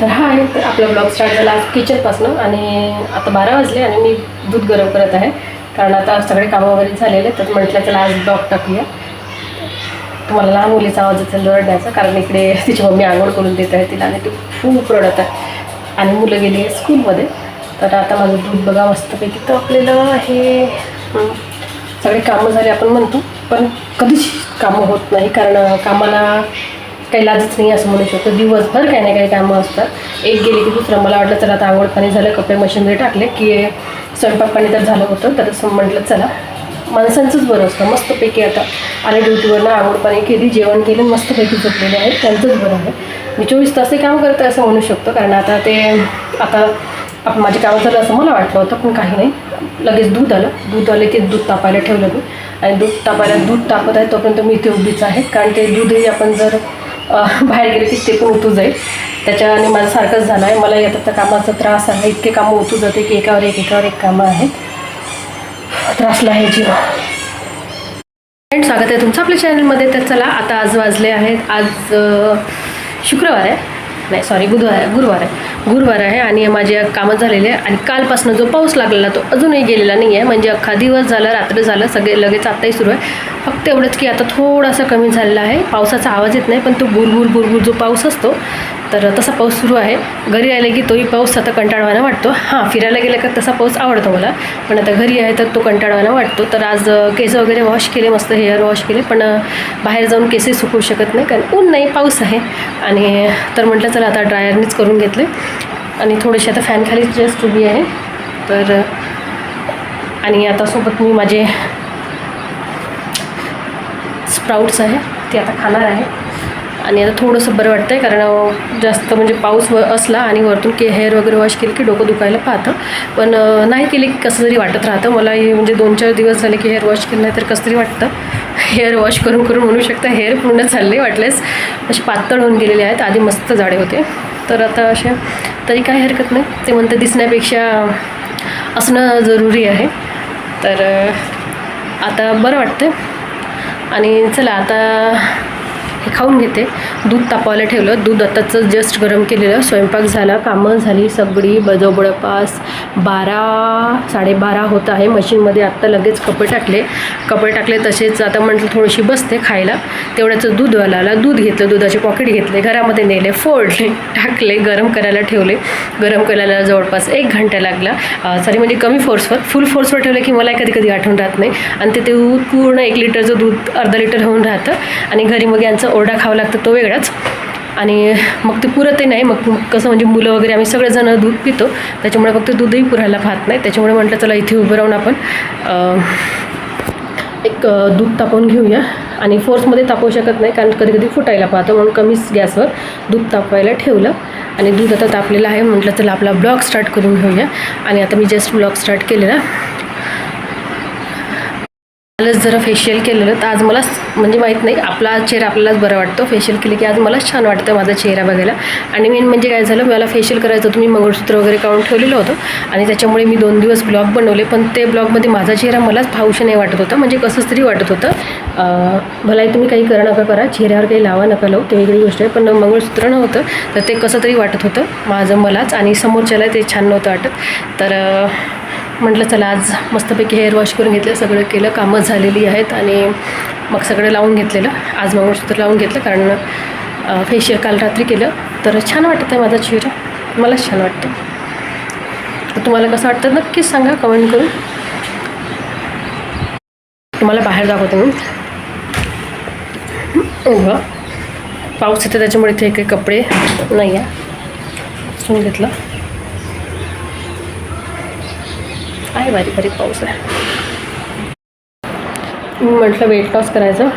तर हा आहे तर आपला ब्लॉग स्टार्ट झाला आज किचनपासनं आणि आता बारा वाजले आणि मी दूध गरम करत आहे. कारण आता सगळे कामं वगैरे झालेले तर म्हटलं चला आज ब्लॉग टाकूया. तुम्हाला लहान मुलीचा आवाज असेल रडण्याचा कारण इकडे तिची मम्मी आंघोळ करून देत आहे तिला आणि ती खूप रडत आहे. आणि मुलं गेली आहे स्कूलमध्ये तर आता माझं दूध बघा मस्तपैकी तर आपल्याला हे सगळे कामं झाले आपण म्हणतो पण कधीच कामं होत नाही कारण कामाला काही लाजच नाही असं म्हणू शकतो. दिवसभर काही ना काही कामं असतात. एक गेली की दुसरं. मला वाटलं चला आता आवड पाणी झालं कपडे मशीनमध्ये टाकले की स्वयंपाक पाणी तर झालं होतं. तर म्हटलं चला. माणसांचंच बरं असतं. मस्तपैकी आता आणि ड्युटीवरनं आवड पाणी केली जेवण केलं मस्तपैकी झोपलेले आहेत. त्यांचंच बरं आहे. मी चोवीस तासही काम करते असं म्हणू शकतो. कारण आता ते आता आप माझे काम झालं असं मला वाटलं होतं पण काही नाही. लगेच दूध आलं. दूध आले की दूध तापायला ठेवलं मी. आणि दूध तापायला दूध तापत आहे तोपर्यंत मी इथे उभीच आहे. कारण ते दूधही आपण जर बाहेर गेले की ते पण उतू जाईल. त्याच्याने माझं सारखंच झालं आहे. मला येतात त्या कामाचा त्रास आहे. इतके कामं उठू जाते की एकावर एक एकावर एक कामं आहेत. त्रासला आहे जीव फ्रेंड स्वागत आहे तुमचं आपल्या चॅनलमध्ये तर चला आता आज वाजले आहेत. आज शुक्रवार आहे. नाही सॉरी बुधवार आहे गुरुवार आहे. गुरुवार आहे आणि माझे कामं झालेले आहे. आणि कालपासून जो पाऊस लागलेला तो अजूनही गेलेला नाही आहे म्हणजे अख्खा दिवस झाला रात्र झालं सगळे लगेच आत्ताही सुरू आहे. फक्त एवढंच की आता थोडासा कमी झालेला आहे. पावसाचा आवाज येत नाही पण तो बुरबुर बुरबुर जो पाऊस असतो तर तसा पाऊस सुरू आहे. घरी आले की तोही पाऊस आता कंटाळवाना वाटतो. हां फिरायला गेलं का तसा पाऊस आवडतो मला. पण आता घरी आहे तर तो कंटाळवाना वाटतो. तर आज केस वगैरे वॉश केले मस्त हेअर वॉश केले पण बाहेर जाऊन केसही सुकवू शकत नाही कारण ऊन नाही पाऊस आहे. आणि तर म्हटलं चला आता ड्रायरनीच करून घेतले. आणि थोडेसे आता फॅनखाली जस्ट उभी आहे. तर आणि आता सोबत मी माझे स्प्राउट्स आहे ते आता खाणार आहे. आणि आता थोडंसं बरं वाटतं आहे कारण जास्त म्हणजे पाऊस व असला आणि वरतून के हेअर वगैरे वॉश केली की डोकं दुखायला पाहतं. पण नाही केली की कसं तरी वाटत राहतं. मला हे म्हणजे दोन चार दिवस झाले की हेअर वॉश केलं नाही तर कसं तरी वाटतं. हेअर वॉश करून करून म्हणू शकता हेअर पूर्ण चालले वाटलेस असे पातळ होऊन गेलेले आहेत आधी मस्त जाडे होते. तर आता असे तरी काही हरकत नाही. ते म्हणतं दिसण्यापेक्षा असणं जरुरी आहे. तर आता बरं वाटतं आणि चला आता हे खाऊन घेते. दूध तापायला ठेवलं. दूध आताचं जस्ट गरम केलेलं. स्वयंपाक झाला कामं झाली सगळी. ब जवळपास बारा साडेबारा होत आहे. मशीनमध्ये आत्ता लगेच कपडे टाकले. कपडे टाकले तसेच आता म्हटलं थोडीशी बसते खायला. तेवढ्याचं दूध आला. दूध घेतलं दुधाचे पॉकेट घेतले. घरामध्ये नेले फोडले टाकले गरम करायला ठेवले. गरम करायला जवळपास एक घंटा लागला. सॉरी म्हणजे कमी फोर्सवर फुल फोर्सवर ठेवलं की मला कधी कधी आठवण राहत नाही. आणि ते दूध पूर्ण एक लिटरचं दूध अर्धा लिटर होऊन राहतं. आणि घरी मग यांचं ओरडा खावा लागतं तो वेगळाच. आणि मग ते पुरतही नाही. मग कसं म्हणजे मुलं वगैरे आम्ही सगळेजण दूध पितो. त्याच्यामुळे फक्त दूधही पुरायला पाहत नाही. त्याच्यामुळे म्हटलं चला इथे उभं राहून आपण एक दूध तापवून घेऊया. आणि फोर्समध्ये तापवू शकत नाही. कारण कधी कधी फुटायला पाहतो. म्हणून कमीच गॅसवर दूध तापवायला ठेवलं. आणि दूध आता तापलेलं आहे. म्हटलं चला आपला ब्लॉग स्टार्ट करून घेऊया. आणि आता मी जस्ट ब्लॉग स्टार्ट केलेला. कालच जरा फेशियल केलेलं. तर आज मला म्हणजे माहीत नाही आपला चेहरा आपल्यालाच बरा वाटतो. फेशियल केलं की आज मलाच छान वाटतं माझा चेहरा बघायला. आणि मेन म्हणजे काय झालं मला फेशियल करायचं होतं. मी मंगळसूत्र वगैरे काढून ठेवलेलं होतं. आणि त्याच्यामुळे मी दोन दिवस ब्लॉग बनवले. पण ते ब्लॉगमध्ये माझा चेहरा मलाच भावशी नाही वाटत होता. म्हणजे कसंच तरी वाटत होतं. भलाही तुम्ही काही करा नका करा. चेहऱ्यावर काही लावा नका लावू. ते वेगळी गोष्ट आहे. पण मंगळसूत्र नव्हतं. तर ते कसं तरी वाटत होतं. माझं मलाच आणि समोरच्याला ते छान नव्हतं वाटत. तर म्हटलं चला आज मस्तपैकी हेअर वॉश करून घेतलं सगळं केलं कामं झालेली आहेत आणि मग सगळं लावून घेतलेलं. आज मंगळसूत्र लावून घेतलं कारण फेशियल काल रात्री केलं. तर छान वाटत आहे माझा चेहरा. मलाच छान वाटतं. तुम्हाला कसं वाटतं नक्कीच सांगा कमेंट करून. तुम्हाला बाहेर दाखवते मी. पाऊस येते त्याच्यामुळे इथे काही कपडे नाही आहे घेतलं. आहे बारीक बारीक पाऊस आहे. मी म्हटलं वेट लॉस करायचं.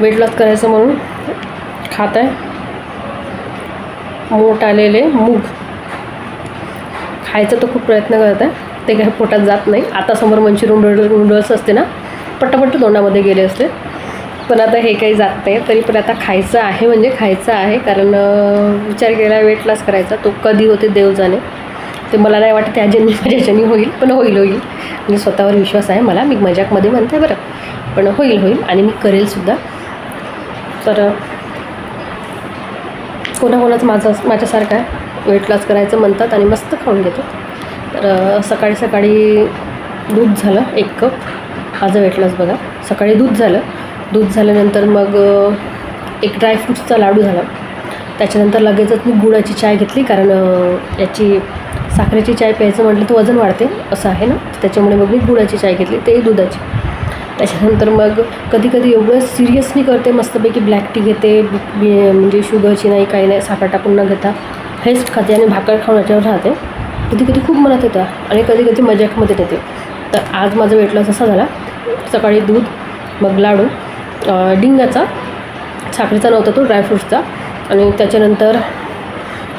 वेट लॉस करायचं म्हणून खात आहे. मोठ आलेले मूग. खायचा तो खूप प्रयत्न करत आहे. ते काही पोटात जात नाही. आता समोर मंचुरियन नूडल नूडल्स असते ना पटापट तोंडामध्ये गेले असते. पण आता हे काही जात नाही. तरी पण आता खायचं आहे म्हणजे खायचं आहे. कारण विचार केला वेट लॉस करायचा. तो कधी होते देव जाणे. ते मला नाही वाटत त्या जन्मी माझ्याच्यानी होईल पण होईल होईल. म्हणजे स्वतःवर विश्वास आहे मला. मी मजाकमध्ये म्हणते बरं. पण होईल होईल. आणि मी करेलसुद्धा तर कोणाकोणाच माझं माझ्यासारखं आहे वेट लॉस करायचं म्हणतात आणि मस्त खाऊन घेतो. तर सकाळी सकाळी दूध झालं एक कप. माझं वेट लॉस बघा. सकाळी दूध झालं. दूध झाल्यानंतर मग एक ड्रायफ्रूट्सचा लाडू झाला. त्याच्यानंतर लगेचच मी गुळाची चाय घेतली कारण याची साखरेची चाय प्यायचं म्हटलं तर वजन वाढते असं आहे ना? त्याच्यामुळे मग मी गुळाची चाय घेतली तेही दुधाची. त्याच्यानंतर मग कधी कधी एवढं सिरियसली करते मस्तपैकी ब्लॅक टी घेते म्हणजे शुगरची नाही काही नाही साखर टाकून न घेता हेच खाते आणि भाकर खाऊन याच्यावर राहते. कधी कधी खूप मनात येतं आणि कधी कधी मजाकमध्ये येते. तर आज माझा वेट लॉस असा झाला सकाळी दूध मग लाडू डिंगाचा साखरेचा नव्हता तो ड्रायफ्रूट्सचा. आणि त्याच्यानंतर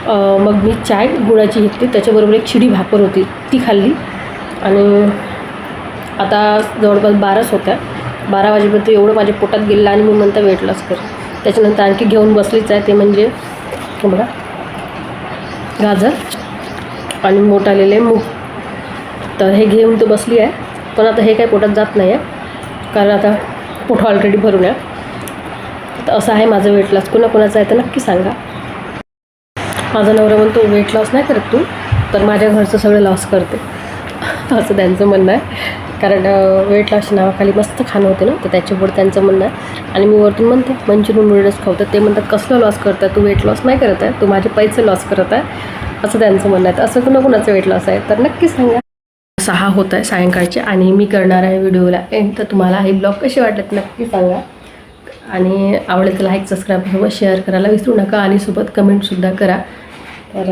मग मी चाय गुळाची घेतली. त्याच्याबरोबर एक शिडी भाकर होती. ती खाल्ली. आणि आता जवळपास बाराच होत्या. बारा वाजेपर्यंत एवढं माझ्या पोटात गेलं आणि मी म्हणता वेट लॉस कर. त्याच्यानंतर आणखी घेऊन बसलीच आहे ते म्हणजे बघा. गाजर आणि मोठ आलेले मूग. तर हे घेऊन तर बसली आहे. पण आता हे काही पोटात जात नाही आहे. कारण आता पोठं ऑलरेडी भरून आहे. तर असं आहे माझं वेट लॉस कोणाकोणाचं आहे तर नक्की सांगा. माझा नवरा म्हणतो वेट लॉस नाही करत तू तर माझ्या घरचं सगळं लॉस करते. असं त्यांचं म्हणणं आहे. कारण वेट लॉसच्या नावाखाली मस्त खाणं होते ना तर त्याच्यापुढे त्यांचं म्हणणं आहे. आणि मी वरतून म्हणते मंचुरियन नूडल्स खाऊ तर ते म्हणतात कसलं लॉस करताय तू वेट लॉस नाही करत आहे? तू माझे पैसे लॉस करत आहे? असं त्यांचं म्हणणं आहे. तर असं कुणा कुणाचं वेट लॉस आहे? तर नक्की सांगा. सहा होत आहे सायंकाळचे आणि मी करणार आहे व्हिडिओला एंड तर तुम्हाला हे ब्लॉग कसे वाटत नक्की सांगा. आणि आवडेल तर लाईक सबस्क्राईब सोबत शेअर करायला विसरू नका. आणि सोबत कमेंटसुद्धा करा. तर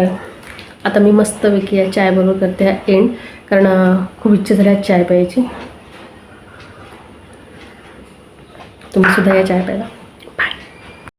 आता मी मस्तपैकी या चायबरोबर करते हा एंड कारण खूप इच्छा झाली चाय प्यायची. तुम्हीसुद्धा या चाय प्यायला.